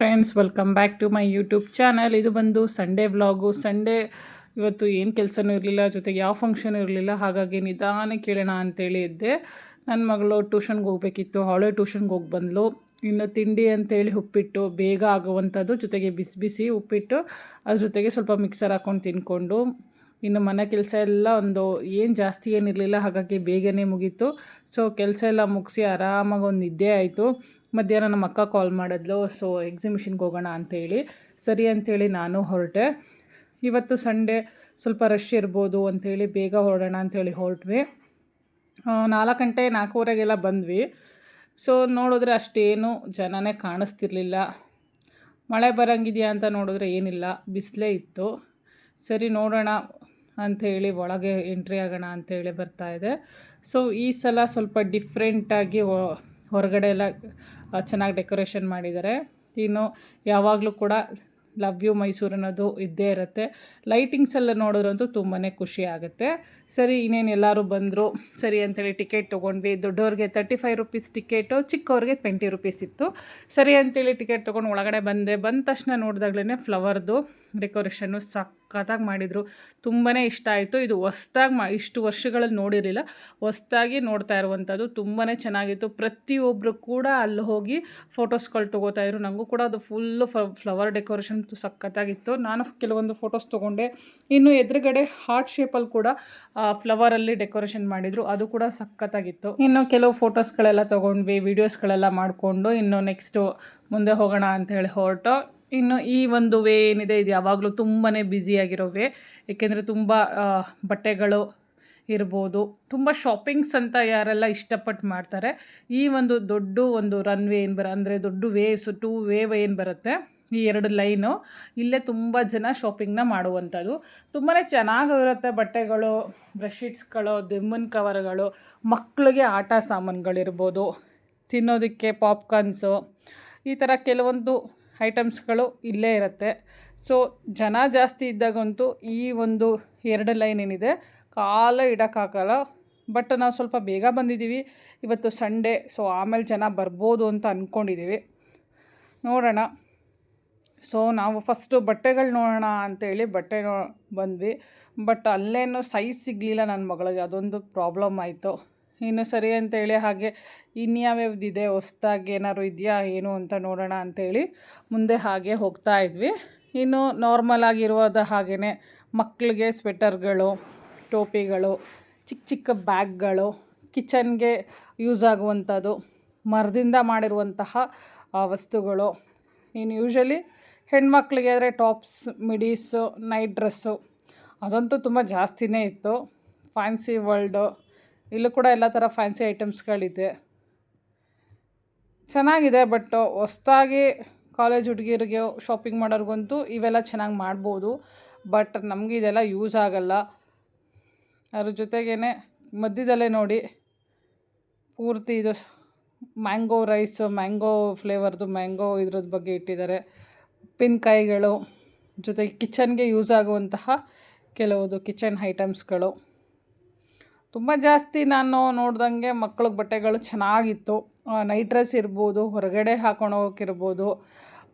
Friends welcome back to my YouTube channel ಇದು ಬಂದು Sunday vlog Sunday ಇವತ್ತು ಏನು ಕೆಲಸನೂ ಇರಲಿಲ್ಲ, ಜೊತೆಗೆ ಯಾವ ಫಂಕ್ಷನ್ ಇರಲಿಲ್ಲ, ಹಾಗಾಗಿ ನಿಧಾನ ಕೇಳೋಣ ಅಂತೇಳಿ ಇದ್ದೆ ನನ್ನ ಮಗಳು ಟ್ಯೂಷನ್ಗೆ ಹೋಗಬೇಕಿತ್ತು, ಅವಳೇ ಟ್ಯೂಷನ್ಗೆ ಹೋಗಿ ಬಂದಳು ಇನ್ನು ತಿಂಡಿ ಅಂತೇಳಿ ಉಪ್ಪಿಟ್ಟು, ಬೇಗ ಆಗುವಂಥದ್ದು, ಜೊತೆಗೆ ಬಿಸಿ ಬಿಸಿ ಉಪ್ಪಿಟ್ಟು, ಅದ್ರ ಜೊತೆಗೆ ಸ್ವಲ್ಪ ಮಿಕ್ಸರ್ ಹಾಕ್ಕೊಂಡು ತಿನ್ಕೊಂಡು. ಇನ್ನು ಮನೆ ಕೆಲಸ ಎಲ್ಲ ಒಂದು ಏನು ಜಾಸ್ತಿ ಏನಿರಲಿಲ್ಲ ಹಾಗಾಗಿ ಬೇಗನೆ ಮುಗೀತು. ಸೊ ಕೆಲಸ ಎಲ್ಲ ಮುಗಿಸಿ ಆರಾಮಾಗಿ ಒಂದು ನಿದ್ದೆ ಆಯಿತು. ಮಧ್ಯಾಹ್ನ ನಮ್ಮ ಅಕ್ಕ ಕಾಲ್ ಮಾಡಿದ್ಲು ಸೊ ಎಕ್ಸಿಬಿಷನ್ಗೆ ಹೋಗೋಣ ಅಂತೇಳಿ ಸರಿ ಅಂಥೇಳಿ ನಾನು ಹೊರಟೆ. ಇವತ್ತು ಸಂಡೇ ಸ್ವಲ್ಪ ರಶ್ ಇರ್ಬೋದು ಅಂಥೇಳಿ ಬೇಗ ಹೊರಡೋಣ ಅಂಥೇಳಿ ಹೊರಟ್ವಿ. ನಾಲ್ಕು ಗಂಟೆ ನಾಲ್ಕೂವರೆಗೆಲ್ಲ ಬಂದ್ವಿ. ಸೊ ನೋಡಿದ್ರೆ ಅಷ್ಟೇನು ಜನನೇ ಕಾಣಿಸ್ತಿರ್ಲಿಲ್ಲ. ಮಳೆ ಬರೋಂಗಿದೆಯಾ ಅಂತ ನೋಡಿದ್ರೆ ಏನಿಲ್ಲ, ಬಿಸಿಲೇ ಇತ್ತು. ಸರಿ, ನೋಡೋಣ ಅಂಥೇಳಿ ಒಳಗೆ ಎಂಟ್ರಿ ಆಗೋಣ ಅಂಥೇಳಿ ಬರ್ತಾಯಿದೆ ಸೊ ಈ ಸಲ ಸ್ವಲ್ಪ ಡಿಫ್ರೆಂಟಾಗಿ ಹೊರಗಡೆ ಎಲ್ಲ ಚೆನ್ನಾಗಿ ಡೆಕೋರೇಷನ್ ಮಾಡಿದ್ದಾರೆ. ಇನ್ನು ಯಾವಾಗಲೂ ಕೂಡ ಲವ್ ಯು ಮೈಸೂರು ಅನ್ನೋದು ಇದ್ದೇ ಇರುತ್ತೆ. ಲೈಟಿಂಗ್ಸ್ ಎಲ್ಲ ನೋಡೋದ್ರಂತೂ ತುಂಬಾ ಖುಷಿ ಆಗುತ್ತೆ. ಸರಿ, ಇನ್ನೇನು ಎಲ್ಲರೂ ಬಂದರು, ಸರಿ ಅಂತೇಳಿ ಟಿಕೆಟ್ ತೊಗೊಂಡ್ವಿ. ದೊಡ್ಡವ್ರಿಗೆ ತರ್ಟಿ ಫೈವ್ ರುಪೀಸ್ ಟಿಕೆಟು ಚಿಕ್ಕವ್ರಿಗೆ ಟ್ವೆಂಟಿ ರುಪೀಸ್ ಇತ್ತು. ಸರಿ ಅಂತೇಳಿ ಟಿಕೆಟ್ ತೊಗೊಂಡು ಒಳಗಡೆ ಬಂದೆ. ಬಂದ ತಕ್ಷಣ ನೋಡಿದಾಗ್ಲೇ ಫ್ಲವರ್ದು ಡೆಕೋರೇಷನ್ನು ಸಕ್ಕತ್ತಾಗಿ ಮಾಡಿದರು. ತುಂಬಾ ಇಷ್ಟ ಆಯಿತು. ಇದು ಹೊಸ್ದಾಗಿ ಮಾ, ಇಷ್ಟು ವರ್ಷಗಳಲ್ಲಿ ನೋಡಿರಲಿಲ್ಲ. ಹೊಸ್ದಾಗಿ ನೋಡ್ತಾ ಇರುವಂಥದ್ದು ತುಂಬಾ ಚೆನ್ನಾಗಿತ್ತು. ಪ್ರತಿಯೊಬ್ಬರು ಕೂಡ ಅಲ್ಲಿ ಹೋಗಿ ಫೋಟೋಸ್ಗಳು ತೊಗೋತಾಯಿದ್ರು ನನಗೂ ಕೂಡ ಅದು ಫುಲ್ಲು ಫ್ಲವರ್ ಡೆಕೋರೇಷನ್ ಸಖತ್ತಾಗಿತ್ತು. ನಾನು ಕೆಲವೊಂದು ಫೋಟೋಸ್ ತೊಗೊಂಡೆ. ಇನ್ನು ಎದುರುಗಡೆ ಹಾರ್ಟ್ ಶೇಪಲ್ಲಿ ಕೂಡ ಫ್ಲವರಲ್ಲಿ ಡೆಕೋರೇಷನ್ ಮಾಡಿದರು. ಅದು ಕೂಡ ಸಖತ್ತಾಗಿತ್ತು. ಇನ್ನು ಕೆಲವು ಫೋಟೋಸ್ಗಳೆಲ್ಲ ತೊಗೊಂಡ್ವಿ, ವೀಡಿಯೋಸ್ಗಳೆಲ್ಲ ಮಾಡಿಕೊಂಡು. ಇನ್ನು ನೆಕ್ಸ್ಟು ಮುಂದೆ ಹೋಗೋಣ ಅಂತ ಹೇಳಿ ಹೊರಟು. ಇನ್ನು ಈ ಒಂದು ವೇ ಏನಿದೆ, ಇದು ಯಾವಾಗಲೂ ತುಂಬಾ ಬ್ಯುಸಿಯಾಗಿರೋ ವೇ. ಏಕೆಂದರೆ ತುಂಬ ಬಟ್ಟೆಗಳು ಇರ್ಬೋದು. ತುಂಬ ಶಾಪಿಂಗ್ಸ್ ಅಂತ ಯಾರೆಲ್ಲ ಇಷ್ಟಪಟ್ಟು ಮಾಡ್ತಾರೆ. ಈ ಒಂದು ದೊಡ್ಡ ಒಂದು ರನ್ ವೇ ಏನು ಬರ, ಅಂದರೆ ದೊಡ್ಡ ವೇವ್ಸ್ ಟೂ ವೇವ್ ಏನು ಬರುತ್ತೆ, ಈ ಎರಡು ಲೈನು ಇಲ್ಲೇ ತುಂಬ ಜನ ಶಾಪಿಂಗ್ನ ಮಾಡುವಂಥದ್ದು. ತುಂಬಾ ಚೆನ್ನಾಗಿರುತ್ತೆ ಬಟ್ಟೆಗಳು ಬ್ರೆಡ್ಶೀಟ್ಸ್ಗಳು ದಿಮ್ಮನ್ ಕವರ್ಗಳು ಮಕ್ಕಳಿಗೆ ಆಟ ಸಾಮಾನುಗಳಿರ್ಬೋದು, ತಿನ್ನೋದಕ್ಕೆ ಪಾಪ್ಕಾರ್ನ್ಸು ಈ ಥರ ಕೆಲವೊಂದು ಐಟಮ್ಸ್ಗಳು ಇಲ್ಲೇ ಇರುತ್ತೆ. ಸೊ ಜನ ಜಾಸ್ತಿ ಇದ್ದಾಗಂತೂ ಈ ಒಂದು ಎರಡು ಲೈನ್ ಏನಿದೆ, ಕಾಲ ಇಡೋಕ್ಕಾಗಲ್ಲ. ಬಟ್ ನಾವು ಸ್ವಲ್ಪ ಬೇಗ ಬಂದಿದ್ದೀವಿ. ಇವತ್ತು ಸಂಡೇ ಸೊ ಆಮೇಲೆ ಜನ ಬರ್ಬೋದು ಅಂತ ಅಂದ್ಕೊಂಡಿದ್ದೀವಿ ನೋಡೋಣ. ಸೊ ನಾವು ಫಸ್ಟು ಬಟ್ಟೆಗಳು ನೋಡೋಣ ಅಂತೇಳಿ ಬಟ್ಟೆ ನೋ, ಬಂದ್ವಿ. ಬಟ್ ಅಲ್ಲೇನು ಸೈಜ್ ಸಿಗಲಿಲ್ಲ ನನ್ನ ಮಗಳಿಗೆ. ಅದೊಂದು ಪ್ರಾಬ್ಲಮ್ ಆಯಿತು. ಇನ್ನು ಸರಿ ಅಂತೇಳಿ ಹಾಗೆ ಇನ್ಯಾವ್ಯಾವ್ದಿದೆ? ಹೊಸ್ದಾಗಿ ಏನಾದ್ರು ಇದೆಯಾ? ಏನು ಅಂತ ನೋಡೋಣ ಅಂಥೇಳಿ ಮುಂದೆ ಹಾಗೆ ಹೋಗ್ತಾ ಇದ್ವಿ. ಇನ್ನು ನಾರ್ಮಲ್ ಹಾಗೆಯೇ ಮಕ್ಕಳಿಗೆ ಸ್ವೆಟರ್ಗಳು ಟೋಪಿಗಳು, ಚಿಕ್ಕ ಚಿಕ್ಕ ಬ್ಯಾಗ್ಗಳು, ಕಿಚನ್ಗೆ ಯೂಸ್ ಆಗುವಂಥದ್ದು, ಮರದಿಂದ ಮಾಡಿರುವಂತಹ ವಸ್ತುಗಳು. ಇನ್ನು ಯೂಶ್ವಲಿ ಹೆಣ್ಮಕ್ಳಿಗೆ ಆದರೆ ಟಾಪ್ಸ್, ಮಿಡೀಸು, ನೈಟ್ ಡ್ರೆಸ್ಸು, ಅದಂತೂ ತುಂಬ ಜಾಸ್ತಿನೇ ಇತ್ತು. ಫ್ಯಾನ್ಸಿ ವರ್ಲ್ಡು ಇಲ್ಲೂ ಕೂಡ ಎಲ್ಲ ಥರ ಫ್ಯಾನ್ಸಿ ಐಟಮ್ಸ್ಗಳಿದೆ. ಚೆನ್ನಾಗಿದೆ, ಬಟ್ ಹೊಸ್ದಾಗಿ ಕಾಲೇಜ್ ಹುಡುಗಿರಿಗೆ ಶಾಪಿಂಗ್ ಮಾಡೋರಿಗಂತೂ ಇವೆಲ್ಲ ಚೆನ್ನಾಗಿ ಮಾಡ್ಬೋದು. ಬಟ್ ನಮಗೆ ಇದೆಲ್ಲ ಯೂಸ್ ಆಗೋಲ್ಲ. ಅದ್ರ ಜೊತೆಗೇ ಮಧ್ಯದಲ್ಲೇ ನೋಡಿ, ಪೂರ್ತಿ ಇದು ಮ್ಯಾಂಗೋ ರೈಸ್, ಮ್ಯಾಂಗೋ ಫ್ಲೇವರ್ದು ಮ್ಯಾಂಗೋ ಇದ್ರದ್ದು ಬಗ್ಗೆ ಇಟ್ಟಿದ್ದಾರೆ. ಉಪ್ಪಿನಕಾಯಿಗಳು ಜೊತೆಗೆ ಕಿಚನ್ಗೆ ಯೂಸ್ ಆಗುವಂತಹ ಕೆಲವುದು ಕಿಚನ್ ಐಟಮ್ಸ್ಗಳು. ತುಂಬ ಜಾಸ್ತಿ ನಾನು ನೋಡ್ದಂಗೆ ಮಕ್ಳಿಗೆ ಬಟ್ಟೆಗಳು ಚೆನ್ನಾಗಿತ್ತು. ನೈಟ್ ಡ್ರೆಸ್ ಇರ್ಬೋದು, ಹೊರಗಡೆ ಹಾಕೊಂಡು ಹೋಗೋಕ್ಕಿರ್ಬೋದು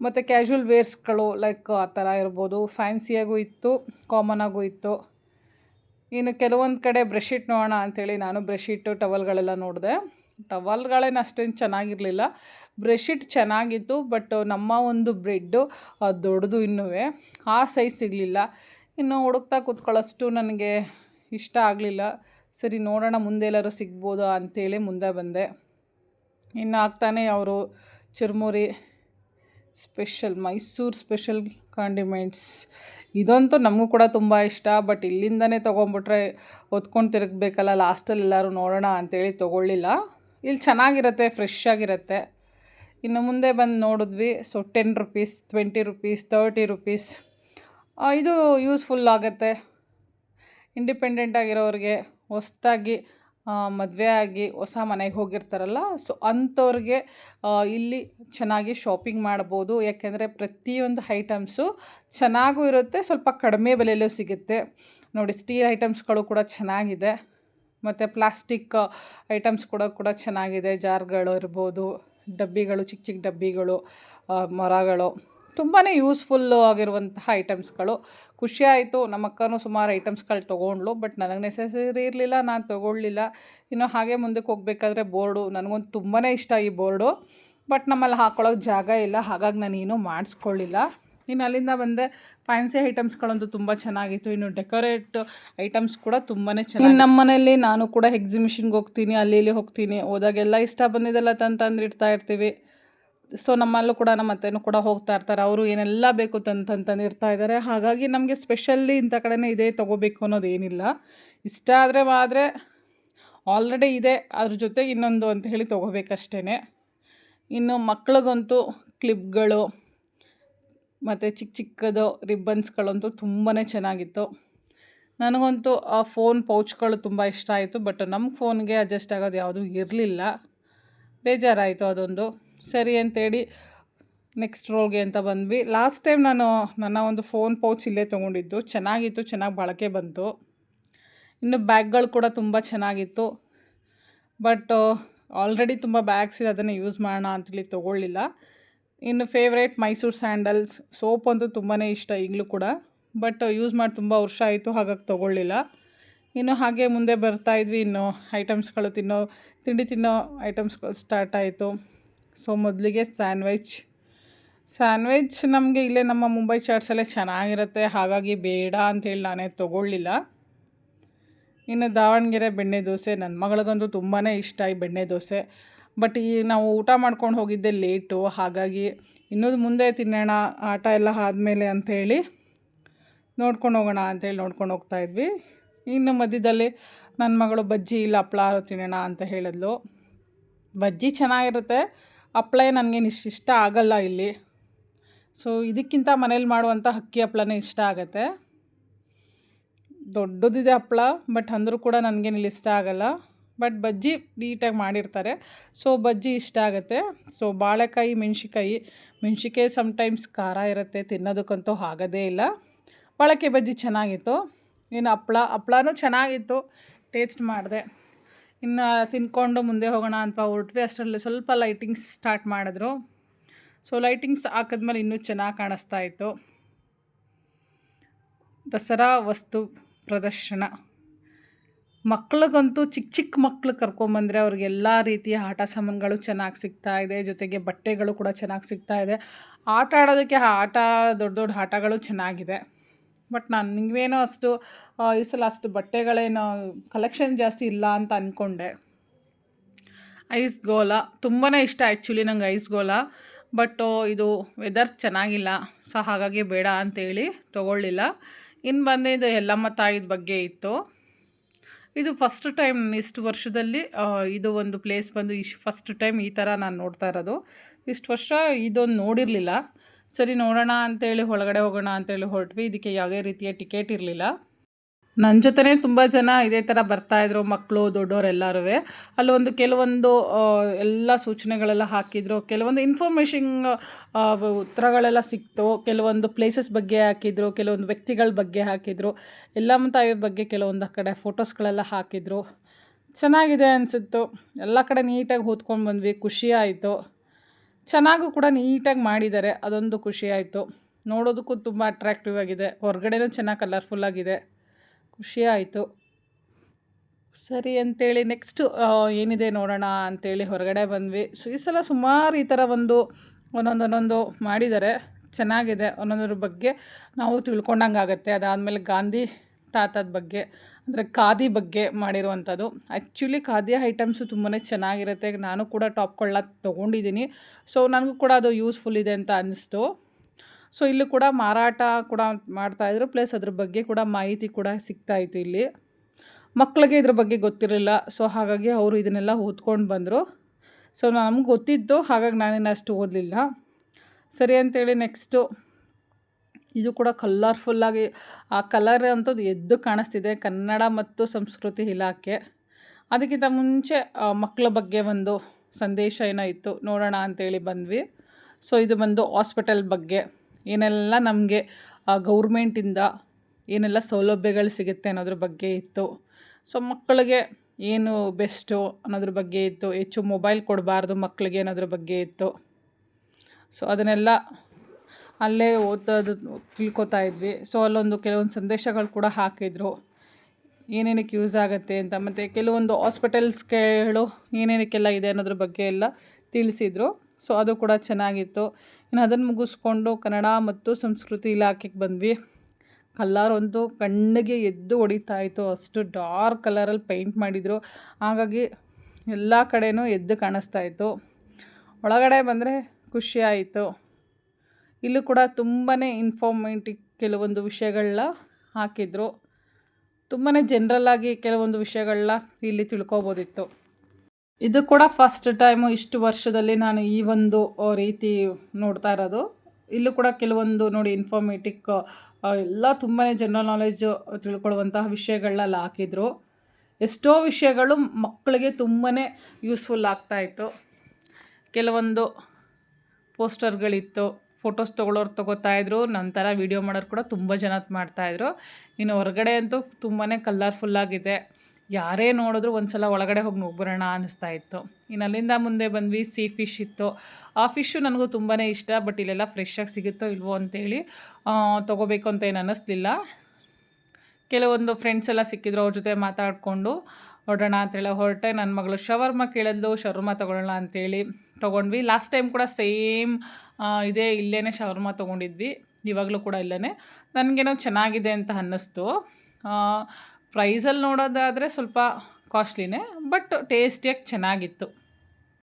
ಮತ್ತು ಕ್ಯಾಶುವಲ್ ವೇರ್ಸ್ಗಳು ಲೈಕ್ ಆ ಥರ ಇರ್ಬೋದು. ಫ್ಯಾನ್ಸಿಯಾಗೂ ಇತ್ತು ಕಾಮನಾಗೂ ಇತ್ತು. ಇನ್ನು ಕೆಲವೊಂದು ಕಡೆ ಬ್ರೆಶ್ಶೀಟ್ ನೋಡೋಣ ಅಂಥೇಳಿ ನಾನು ಬ್ರೆಶ್ಶೀಟು ಟವಲ್ಗಳೆಲ್ಲ ನೋಡಿದೆ. ಟವಲ್ಗಳೇನು ಅಷ್ಟೇನು ಚೆನ್ನಾಗಿರಲಿಲ್ಲ. ಬ್ರೆಶ್ಶೀಟ್ ಚೆನ್ನಾಗಿತ್ತು ಬಟ್ ನಮ್ಮ ಒಂದು ಬ್ರೆಡ್ಡು ದೊಡ್ಡದು ಇನ್ನೂ ಆ ಸೈಜ್ ಸಿಗಲಿಲ್ಲ. ಇನ್ನು ಹುಡುಕ್ತಾ ಕೂತ್ಕೊಳ್ಳೋಷ್ಟು ನನಗೆ ಇಷ್ಟ ಆಗಲಿಲ್ಲ. ಸರಿ ನೋಡೋಣ ಮುಂದೆ ಎಲ್ಲರೂ ಸಿಗ್ಬೋದಾ ಅಂಥೇಳಿ ಮುಂದೆ ಬಂದೆ. ಇನ್ನು ಆಗ್ತಾನೆ ಅವರು churumuri special, Mysuru special condiments. ಇದಂತೂ ನಮಗೂ ಕೂಡ ತುಂಬ ಇಷ್ಟ, ಬಟ್ ಇಲ್ಲಿಂದನೇ ತೊಗೊಂಬಿಟ್ರೆ ಹೊತ್ಕೊಂಡು ತಿರುಗಬೇಕಲ್ಲ, ಲಾಸ್ಟಲ್ಲಿ ಎಲ್ಲರೂ ನೋಡೋಣ ಅಂಥೇಳಿ ತೊಗೊಳ್ಳಿಲ್ಲ. ಇಲ್ಲಿ ಚೆನ್ನಾಗಿರುತ್ತೆ ಫ್ರೆಶ್ ಆಗಿರುತ್ತೆ. ಇನ್ನು ಮುಂದೆ ಬಂದು ನೋಡಿದ್ವಿ so ten rupees twenty rupees thirty rupees ಇದು ಯೂಸ್ಫುಲ್ ಆಗುತ್ತೆ. ಇಂಡಿಪೆಂಡೆಂಟ್ ಆಗಿರೋರಿಗೆ ಹೊಸ್ದಾಗಿ ಮದುವೆ ಆಗಿ ಹೊಸ ಮನೆಗೆ ಹೋಗಿರ್ತಾರಲ್ಲ ಸೊ ಅಂಥವ್ರಿಗೆ ಇಲ್ಲಿ ಚೆನ್ನಾಗಿ ಶಾಪಿಂಗ್ ಮಾಡ್ಬೋದು. ಯಾಕೆಂದರೆ ಪ್ರತಿಯೊಂದು ಐಟಮ್ಸು ಚೆನ್ನಾಗೂ ಇರುತ್ತೆ, ಸ್ವಲ್ಪ ಕಡಿಮೆ ಬೆಲೆಯಲ್ಲೂ ಸಿಗುತ್ತೆ. ನೋಡಿ ಸ್ಟೀಲ್ ಐಟಮ್ಸ್ಗಳು ಕೂಡ ಚೆನ್ನಾಗಿದೆ. ಮತ್ತು ಪ್ಲಾಸ್ಟಿಕ್ ಐಟಮ್ಸ್ ಕೂಡ ಕೂಡ ಚೆನ್ನಾಗಿದೆ. ಜಾರ್ಗಳು ಇರ್ಬೋದು, ಡಬ್ಬಿಗಳು ಚಿಕ್ಕ ಚಿಕ್ಕ ಡಬ್ಬಿಗಳು ಮರಗಳು. ತುಂಬಾ ಯೂಸ್ಫುಲ್ಲು ಆಗಿರುವಂತಹ ಐಟಮ್ಸ್ಗಳು ಖುಷಿ ಆಯಿತು, ನಮ್ಮ ಅಕ್ಕನೂ ಸುಮಾರು ಐಟಮ್ಸ್ಗಳು ತೊಗೊಂಡ್ಳು ಬಟ್ ನನಗೆ ನೆಸೆಸರಿ ಇರಲಿಲ್ಲ, ನಾನು ತೊಗೊಳ್ಳಿಲ್ಲ. ಇನ್ನು ಹಾಗೆ ಮುಂದಕ್ಕೆ ಹೋಗಬೇಕಾದ್ರೆ ಬೋರ್ಡು ನನಗೊಂದು ತುಂಬಾ ಇಷ್ಟ ಈ ಬೋರ್ಡು ಬಟ್ ನಮ್ಮಲ್ಲಿ ಹಾಕೊಳ್ಳೋಕೆ ಜಾಗ ಇಲ್ಲ, ಹಾಗಾಗಿ ನಾನು ಏನೂ ಮಾಡಿಸ್ಕೊಳ್ಳಿಲ್ಲ. ಇನ್ನು ಅಲ್ಲಿಂದ ಬಂದೆ ಫ್ಯಾನ್ಸಿ ಐಟಮ್ಸ್ಗಳಂತೂ ತುಂಬ ಚೆನ್ನಾಗಿತ್ತು. ಇನ್ನು ಡೆಕೋರೇಟ್ ಐಟಮ್ಸ್ ಕೂಡ ತುಂಬಾ ಚೆನ್ನಾಗಿ ಇನ್ನು ನಮ್ಮ ಮನೆಯಲ್ಲಿ ನಾನು ಕೂಡ ಎಕ್ಸಿಬಿಷನ್ಗೆ ಹೋಗ್ತೀನಿ, ಅಲ್ಲಿ ಇಲ್ಲಿ ಹೋಗ್ತೀನಿ. ಹೋದಾಗೆಲ್ಲ ಇಷ್ಟ ಬಂದಿದ್ದೆಲ್ಲ ತಂದು ಇಡ್ತಾ ಇರ್ತೀವಿ. ಸೊ ನಮ್ಮಲ್ಲೂ ಕೂಡ ನಮ್ಮ ಅತ್ತೆನೂ ಕೂಡ ಹೋಗ್ತಾ ಇರ್ತಾರೆ. ಅವರು ಏನೆಲ್ಲ ಬೇಕು ತಂತಂತಂದು ತಂದು ತಂದು ಇರ್ತಾ ಇದ್ದಾರೆ. ಹಾಗಾಗಿ ನಮಗೆ ಸ್ಪೆಷಲ್ಲಿ ಇಂಥ ಕಡೆನೇ ಇದೇ ತೊಗೋಬೇಕು ಅನ್ನೋದು ಏನಿಲ್ಲ. ಇಷ್ಟ ಆದರೆ ಆದರೆ ಆಲ್ರೆಡಿ ಇದೆ. ಅದ್ರ ಜೊತೆಗೆ ಇನ್ನೊಂದು ಅಂತ ಹೇಳಿ ತೊಗೋಬೇಕಷ್ಟೇ ಇನ್ನು ಮಕ್ಳಿಗಂತೂ ಕ್ಲಿಪ್ಗಳು ಮತ್ತು ಚಿಕ್ಕ ಚಿಕ್ಕದು ರಿಬ್ಬನ್ಸ್ಗಳಂತೂ ತುಂಬಾ ಚೆನ್ನಾಗಿತ್ತು. ನನಗಂತೂ ಆ ಫೋನ್ ಪೌಚ್ಗಳು ತುಂಬ ಇಷ್ಟ ಆಯಿತು ಬಟ್ ನಮ್ಮ ಫೋನ್ಗೆ ಅಡ್ಜಸ್ಟ್ ಆಗೋದು ಯಾವುದೂ ಇರಲಿಲ್ಲ. ಬೇಜಾರಾಯಿತು ಅದೊಂದು. ಸರಿ ಅಂತೇಳಿ ನೆಕ್ಸ್ಟ್ ರೋಲ್ಗೆ ಅಂತ ಬಂದ್ವಿ. ಲಾಸ್ಟ್ ಟೈಮ್ ನಾನು ನನ್ನ ಒಂದು ಫೋನ್ ಪೌಚ್ ಇಲ್ಲೇ ತೊಗೊಂಡಿದ್ದು. ಚೆನ್ನಾಗಿತ್ತು, ಚೆನ್ನಾಗಿ ಬಳಕೆ ಬಂತು. ಇನ್ನು ಬ್ಯಾಗ್ಗಳು ಕೂಡ ತುಂಬ ಚೆನ್ನಾಗಿತ್ತು. ಬಟ್ ಆಲ್ರೆಡಿ ತುಂಬ ಬ್ಯಾಗ್ಸ್ ಇದೆ, ಅದನ್ನು ಯೂಸ್ ಮಾಡೋಣ ಅಂತೇಳಿ ತೊಗೊಳ್ಳಿಲ್ಲ. ಇನ್ನು ಫೇವ್ರೇಟ್ ಮೈಸೂರು ಸ್ಯಾಂಡಲ್ಸ್ ಸೋಪ್ ಅಂತೂ ತುಂಬಾ ಇಷ್ಟ ಈಗಲೂ ಕೂಡ. ಬಟ್ ಯೂಸ್ ಮಾಡಿ ತುಂಬ ವರ್ಷ ಆಯಿತು, ಹಾಗಾಗಿ ತೊಗೊಳ್ಳಿಲ್ಲ. ಇನ್ನು ಹಾಗೆ ಮುಂದೆ ಬರ್ತಾ ಇದ್ವಿ, ಇನ್ನು ಐಟಮ್ಸ್ಗಳು ತಿನ್ನೋ, ತಿಂಡಿ ತಿನ್ನೋ ಐಟಮ್ಸ್ಗಳು ಸ್ಟಾರ್ಟ್ ಆಯಿತು. ಸೊ ಮೊದಲಿಗೆ ಸ್ಯಾಂಡ್ವಿಚ್. ಸ್ಯಾಂಡ್ವಿಚ್ ನಮಗೆ ಇಲ್ಲೇ ನಮ್ಮ ಮುಂಬೈ ಚಾಟ್ಸಲ್ಲೇ ಚೆನ್ನಾಗಿರುತ್ತೆ, ಹಾಗಾಗಿ ಬೇಡ ಅಂತೇಳಿ ನಾನೇ ತೊಗೊಳ್ಳಿಲ್ಲ. ಇನ್ನು ದಾವಣಗೆರೆ ಬೆಣ್ಣೆ ದೋಸೆ ನನ್ನ ಮಗಳಿಗಂತೂ ತುಂಬಾ ಇಷ್ಟ ಈ ಬೆಣ್ಣೆ ದೋಸೆ. ಬಟ್ ಈ ನಾವು ಊಟ ಮಾಡ್ಕೊಂಡು ಹೋಗಿದ್ದೆ ಲೇಟು, ಹಾಗಾಗಿ ಇನ್ನೂ ಮುಂದೆ ತಿನ್ನೋಣ, ಆಟ ಎಲ್ಲ ಆದಮೇಲೆ ಅಂಥೇಳಿ ನೋಡ್ಕೊಂಡು ಹೋಗೋಣ ಅಂತೇಳಿ ನೋಡ್ಕೊಂಡು ಹೋಗ್ತಾ ಇದ್ವಿ. ಇನ್ನು ಮಧ್ಯದಲ್ಲಿ ನನ್ನ ಮಗಳು ಬಜ್ಜಿ ಇಲ್ಲ ಹಪ್ಳ ತಿನ್ನೋಣ ಅಂತ ಹೇಳಿದ್ಲು. ಬಜ್ಜಿ ಚೆನ್ನಾಗಿರುತ್ತೆ. ಹಪ್ಳ ನನಗೇನು ಇಷ್ಟ ಇಷ್ಟ ಆಗಲ್ಲ ಇಲ್ಲಿ. ಸೊ ಇದಕ್ಕಿಂತ ಮನೇಲಿ ಮಾಡುವಂಥ ಅಕ್ಕಿ ಹಪ್ಪಳನೇ ಇಷ್ಟ ಆಗುತ್ತೆ. ದೊಡ್ಡದಿದೆ ಹಪ್ಪಳ ಬಟ್ ಅಂದರೂ ಕೂಡ ನನಗೇನು ಇಲ್ಲಿ ಇಷ್ಟ ಆಗಲ್ಲ. ಬಟ್ ಬಜ್ಜಿ ನೀಟಾಗಿ ಮಾಡಿರ್ತಾರೆ. ಸೊ ಬಜ್ಜಿ ಇಷ್ಟ ಆಗುತ್ತೆ. ಸೊ ಬಾಳೆಕಾಯಿ ಮೆಣ್ಸಿಕಾಯಿ ಮೆಣ್ಸಿಕಾಯಿ ಸಮಟೈಮ್ಸ್ ಖಾರ ಇರುತ್ತೆ, ತಿನ್ನೋದಕ್ಕಂತೂ ಆಗೋದೇ ಇಲ್ಲ. ಬಾಳೆಕಾಯಿ ಬಜ್ಜಿ ಚೆನ್ನಾಗಿತ್ತು. ಇನ್ನು ಹಪ್ಪಳ ಹಪ್ಳನೂ ಚೆನ್ನಾಗಿತ್ತು. ಟೇಸ್ಟ್ ಮಾಡಿದೆ. ಇನ್ನು ತಿನ್ಕೊಂಡು ಮುಂದೆ ಹೋಗೋಣ ಅಂತ ಹೊರಟ್ವಿ. ಅಷ್ಟರಲ್ಲಿ ಸ್ವಲ್ಪ ಲೈಟಿಂಗ್ಸ್ ಸ್ಟಾರ್ಟ್ ಮಾಡಿದ್ರು. ಸೊ ಲೈಟಿಂಗ್ಸ್ ಹಾಕಿದ್ಮೇಲೆ ಇನ್ನೂ ಚೆನ್ನಾಗಿ ಕಾಣಿಸ್ತಾ ಇತ್ತು. ದಸರಾ ವಸ್ತು ಪ್ರದರ್ಶನ. ಮಕ್ಳಿಗಂತೂ ಚಿಕ್ಕ ಚಿಕ್ಕ ಮಕ್ಳು ಕರ್ಕೊಂಬಂದರೆ ಅವ್ರಿಗೆ ಎಲ್ಲ ರೀತಿಯ ಆಟ ಸಾಮಾನುಗಳು ಚೆನ್ನಾಗಿ ಸಿಗ್ತಾ ಇದೆ. ಜೊತೆಗೆ ಬಟ್ಟೆಗಳು ಕೂಡ ಚೆನ್ನಾಗಿ ಸಿಗ್ತಾ ಇದೆ. ಆಟ ಆಡೋದಕ್ಕೆ ಆಟ, ದೊಡ್ಡ ದೊಡ್ಡ ಆಟಗಳು ಚೆನ್ನಾಗಿದೆ. ಬಟ್ ನಾನು ನಿಮಗೇನೋ ಅಷ್ಟು ಈ ಸಲ ಅಷ್ಟು ಬಟ್ಟೆಗಳೇನೋ ಕಲೆಕ್ಷನ್ ಜಾಸ್ತಿ ಇಲ್ಲ ಅಂತ ಅಂದ್ಕೊಂಡೆ ಐಸ್ ಗೋಲ ತುಂಬಾ ಇಷ್ಟ ಆ್ಯಕ್ಚುಲಿ ನಂಗೆ ಐಸ್ ಗೋಲ ಬಟ್ ಇದು ವೆದರ್ ಚೆನ್ನಾಗಿಲ್ಲ ಸೊ ಹಾಗಾಗಿ ಬೇಡ ಅಂತೇಳಿ ತೊಗೊಳ್ಳಿಲ್ಲ. ಇನ್ನು ಬಂದಿದ್ದು ಎಲ್ಲಮ್ಮ ತಾಯಿದ ಬಗ್ಗೆ ಇತ್ತು. ಇದು ಫಸ್ಟ್ ಟೈಮ್ ಇಷ್ಟು ವರ್ಷದಲ್ಲಿ ಇದು ಒಂದು ಪ್ಲೇಸ್ ಬಂದು ಇಶ್ ಫಸ್ಟ್ ಟೈಮ್ ಈ ಥರ ನಾನು ನೋಡ್ತಾ ಇರೋದು. ಇಷ್ಟು ವರ್ಷ ಇದೊಂದು ನೋಡಿರಲಿಲ್ಲ. ಸರಿ ನೋಡೋಣ ಅಂತೇಳಿ ಒಳಗಡೆ ಹೋಗೋಣ ಅಂತೇಳಿ ಹೊರಟ್ವಿ. ಇದಕ್ಕೆ ಯಾವುದೇ ರೀತಿಯ ಟಿಕೆಟ್ ಇರಲಿಲ್ಲ. ನನ್ನ ಜೊತೆನೇ ತುಂಬ ಜನ ಇದೇ ಥರ ಬರ್ತಾಯಿದ್ರು ಮಕ್ಕಳು ದೊಡ್ಡವರೆಲ್ಲರೂ ಅಲ್ಲೊಂದು ಕೆಲವೊಂದು ಎಲ್ಲ ಸೂಚನೆಗಳೆಲ್ಲ ಹಾಕಿದ್ರು. ಕೆಲವೊಂದು ಇನ್ಫಾರ್ಮೇಷನ್ ಉತ್ತರಗಳೆಲ್ಲ ಸಿಕ್ತು. ಕೆಲವೊಂದು ಪ್ಲೇಸಸ್ ಬಗ್ಗೆ ಹಾಕಿದ್ರು, ಕೆಲವೊಂದು ವ್ಯಕ್ತಿಗಳ ಬಗ್ಗೆ ಹಾಕಿದ್ರು. ಮತ್ತು ತಾಯಿ ಬಗ್ಗೆ ಕೆಲವೊಂದು ಕಡೆ ಫೋಟೋಸ್ಗಳೆಲ್ಲ ಹಾಕಿದ್ರು. ಚೆನ್ನಾಗಿದೆ ಅನಿಸಿತ್ತು. ಎಲ್ಲ ಕಡೆ ನೀಟಾಗಿ ಓದ್ಕೊಂಡು ಬಂದ್ವಿ. ಖುಷಿ ಆಯಿತು. ಚೆನ್ನಾಗೂ ಕೂಡ ನೀಟಾಗಿ ಮಾಡಿದ್ದಾರೆ. ಅದೊಂದು ಖುಷಿ ಆಯಿತು. ನೋಡೋದಕ್ಕೂ ತುಂಬ ಅಟ್ರಾಕ್ಟಿವ್ ಆಗಿದೆ. ಹೊರಗಡೆನೂ ಚೆನ್ನಾಗಿ ಕಲರ್ಫುಲ್ ಆಗಿದೆ. ಖುಷಿ ಆಯಿತು. ಸರಿ ಅಂತೇಳಿ ನೆಕ್ಸ್ಟು ಏನಿದೆ ನೋಡೋಣ ಅಂತೇಳಿ ಹೊರಗಡೆ ಬಂದ್ವಿ. ಸೊ ಈ ಸಲ ಸುಮಾರು ಈ ಥರ ಒಂದು ಒಂದೊಂದು ಮಾಡಿದ್ದಾರೆ. ಚೆನ್ನಾಗಿದೆ. ಒಂದೊಂದ್ರ ಬಗ್ಗೆ ನಾವು ತಿಳ್ಕೊಂಡಂಗೆ ಆಗುತ್ತೆ ಅದಾದಮೇಲೆ ಗಾಂಧಿ ತಾತದ ಬಗ್ಗೆ. ಅಂದರೆ ಖಾದಿ ಬಗ್ಗೆ ಮಾಡಿರುವಂಥದ್ದು. ಆ್ಯಕ್ಚುಲಿ ಖಾದಿ ಐಟಮ್ಸು ತುಂಬಾ ಚೆನ್ನಾಗಿರುತ್ತೆ. ನಾನು ಕೂಡ ಟಾಪ್ಗಳನ್ನ ತೊಗೊಂಡಿದ್ದೀನಿ. ಸೊ ನನಗೂ ಕೂಡ ಅದು ಯೂಸ್ಫುಲ್ ಇದೆ ಅಂತ ಅನ್ನಿಸ್ತು ಸೊ ಇಲ್ಲೂ ಕೂಡ ಮಾರಾಟ ಕೂಡ ಮಾಡ್ತಾಯಿದ್ರು ಪ್ಲಸ್ ಅದ್ರ ಬಗ್ಗೆ ಕೂಡ ಮಾಹಿತಿ ಕೂಡ ಸಿಗ್ತಾ ಇತ್ತು ಇಲ್ಲಿ. ಮಕ್ಕಳಿಗೆ ಇದ್ರ ಬಗ್ಗೆ ಗೊತ್ತಿರಲಿಲ್ಲ. ಸೊ ಹಾಗಾಗಿ ಅವರು ಇದನ್ನೆಲ್ಲ ಓದ್ಕೊಂಡು ಬಂದರು. ಸೊ ನಮ್ಗೆ ಗೊತ್ತಿತ್ತು. ಹಾಗಾಗಿ ನಾನೇನು ಅಷ್ಟು ಓದಲಿಲ್ಲ. ಸರಿ ಅಂತೇಳಿ ನೆಕ್ಸ್ಟು ಇದು ಕೂಡ ಕಲರ್ಫುಲ್ಲಾಗಿ ಆ ಕಲರ್ ಅಂತದ್ದು ಎದ್ದು ಕಾಣಿಸ್ತಿದೆ. ಕನ್ನಡ ಮತ್ತು ಸಂಸ್ಕೃತಿ ಇಲಾಖೆ. ಅದಕ್ಕಿಂತ ಮುಂಚೆ ಮಕ್ಕಳ ಬಗ್ಗೆ ಒಂದು ಸಂದೇಶ ಏನೋ ಇತ್ತು. ನೋಡೋಣ ಅಂತೇಳಿ ಬಂದ್ವಿ. ಸೊ ಇದು ಬಂದು ಹಾಸ್ಪಿಟಲ್ ಬಗ್ಗೆ. ಏನೆಲ್ಲ ನಮಗೆ ಗೌರ್ಮೆಂಟಿಂದ ಏನೆಲ್ಲ ಸೌಲಭ್ಯಗಳು ಸಿಗುತ್ತೆ ಅನ್ನೋದ್ರ ಬಗ್ಗೆ ಇತ್ತು. ಸೊ ಮಕ್ಕಳಿಗೆ ಏನು ಬೆಸ್ಟು ಅನ್ನೋದ್ರ ಬಗ್ಗೆ ಇತ್ತು. ಹೆಚ್ಚು ಮೊಬೈಲ್ ಕೊಡಬಾರ್ದು ಮಕ್ಕಳಿಗೆ ಅನ್ನೋದ್ರ ಬಗ್ಗೆ ಇತ್ತು. ಸೊ ಅದನ್ನೆಲ್ಲ ಅಲ್ಲೇ ಓದೋದು ತಿಳ್ಕೊತಾ ಇದ್ವಿ. ಸೊ ಅಲ್ಲೊಂದು ಕೆಲವೊಂದು ಸಂದೇಶಗಳು ಕೂಡ ಹಾಕಿದರು. ಏನೇನಕ್ಕೆ ಯೂಸ್ ಆಗುತ್ತೆ ಅಂತ. ಮತ್ತು ಕೆಲವೊಂದು ಹಾಸ್ಪಿಟಲ್ಸ್ಗಳು ಏನೇನಕ್ಕೆಲ್ಲ ಇದೆ ಅನ್ನೋದ್ರ ಬಗ್ಗೆ ಎಲ್ಲ ತಿಳಿಸಿದರು. ಸೊ ಅದು ಕೂಡ ಚೆನ್ನಾಗಿತ್ತು. ಇನ್ನು ಅದನ್ನು ಮುಗಿಸ್ಕೊಂಡು ಕನ್ನಡ ಮತ್ತು ಸಂಸ್ಕೃತಿ ಇಲಾಖೆಗೆ ಬಂದ್ವಿ. ಕಲ್ಲರ್ ಒಂದು ಕಣ್ಣಿಗೆ ಎದ್ದು ಹೊಡಿತಾ ಇತ್ತು. ಅಷ್ಟು ಡಾರ್ಕ್ ಕಲರಲ್ಲಿ ಪೇಂಟ್ ಮಾಡಿದರು. ಹಾಗಾಗಿ ಎಲ್ಲ ಕಡೆಯೂ ಎದ್ದು ಕಾಣಿಸ್ತಾ ಇತ್ತು. ಒಳಗಡೆ ಬಂದರೆ ಖುಷಿ ಆಯಿತು. ಇಲ್ಲೂ ಕೂಡ ತುಂಬಾ ಇನ್ಫಾರ್ಮೇಟಿವ್ ಕೆಲವೊಂದು ವಿಷಯಗಳನ್ನ ಹಾಕಿದರು. ತುಂಬಾ ಜನರಲ್ಲಾಗಿ ಕೆಲವೊಂದು ವಿಷಯಗಳನ್ನ ಇಲ್ಲಿ ತಿಳ್ಕೊಬೋದಿತ್ತು. ಇದು ಕೂಡ ಫಸ್ಟ್ ಟೈಮು ಇಷ್ಟು ವರ್ಷದಲ್ಲಿ ನಾನು ಈ ಒಂದು ರೀತಿ ನೋಡ್ತಾ ಇರೋದು. ಇಲ್ಲೂ ಕೂಡ ಕೆಲವೊಂದು ನೋಡಿ ಇನ್ಫಾರ್ಮೇಟಿಕ್ ಎಲ್ಲ ತುಂಬಾ ಜನರಲ್ ನಾಲೆಜ್ ತಿಳ್ಕೊಳ್ಳುವಂತಹ ವಿಷಯಗಳನ್ನೆಲ್ಲ ಹಾಕಿದರು. ಎಷ್ಟೋ ವಿಷಯಗಳು ಮಕ್ಕಳಿಗೆ ತುಂಬಾ ಯೂಸ್ಫುಲ್ ಆಗ್ತಾಯಿತ್ತು ಕೆಲವೊಂದು ಪೋಸ್ಟರ್ಗಳಿತ್ತು ಫೋಟೋಸ್ ತೊಗೊಳೋರು ತೊಗೋತಾ ಇದ್ರು, ನಂತರ ವೀಡಿಯೋ ಮಾಡೋರು ಕೂಡ ತುಂಬ ಜನ ಮಾಡ್ತಾಯಿದ್ರು ಇನ್ನು ಹೊರಗಡೆ ಅಂತೂ ತುಂಬಾ ಕಲರ್ಫುಲ್ಲಾಗಿದೆ ಯಾರೇ ನೋಡಿದ್ರು ಒಂದು ಸಲ ಒಳಗಡೆ ಹೋಗಿ ನೋಡ್ಬರೋಣ ಅನ್ನಿಸ್ತಾ ಇತ್ತು. ಇನ್ನು ಅಲ್ಲಿಂದ ಮುಂದೆ ಬಂದ್ವಿ ಸೀ ಫಿಶ್ ಇತ್ತು. ಆ ಫಿಶ್ಶು ನನಗೂ ತುಂಬಾ ಇಷ್ಟ ಬಟ್ ಇಲ್ಲೆಲ್ಲ ಫ್ರೆಶ್ಶಾಗಿ ಸಿಗುತ್ತೋ ಇಲ್ವೋ ಅಂತೇಳಿ ತೊಗೋಬೇಕು ಅಂತ ಏನು ಅನ್ನಿಸ್ಲಿಲ್ಲ ಕೆಲವೊಂದು ಫ್ರೆಂಡ್ಸ್ ಎಲ್ಲ ಸಿಕ್ಕಿದ್ರು ಅವ್ರ ಜೊತೆ ಮಾತಾಡಿಕೊಂಡು ಹೊರಡೋಣ ಅಂತೇಳಿ ಹೊರಟೆ. ನನ್ನ ಮಗಳು ಶವರ್ಮ ಕೇಳಿದ್ಲು ಶವರ್ಮ ತೊಗೊಳ್ಳೋಣ ಅಂತೇಳಿ ತೊಗೊಂಡ್ವಿ. ಲಾಸ್ಟ್ ಟೈಮ್ ಕೂಡ ಸೇಮ್ ಇದೇ ಇಲ್ಲೇ ಶವರ್ಮ ತೊಗೊಂಡಿದ್ವಿ. ಇವಾಗಲೂ ಕೂಡ ಇಲ್ಲೇ ನನಗೇನೋ ಚೆನ್ನಾಗಿದೆ ಅಂತ ಅನ್ನಿಸ್ತು. ಪ್ರೈಸಲ್ಲಿ ನೋಡೋದಾದರೆ ಸ್ವಲ್ಪ ಕಾಸ್ಟ್ಲಿನೇ ಬಟ್ ಟೇಸ್ಟಿಯಾಗಿ ಚೆನ್ನಾಗಿತ್ತು.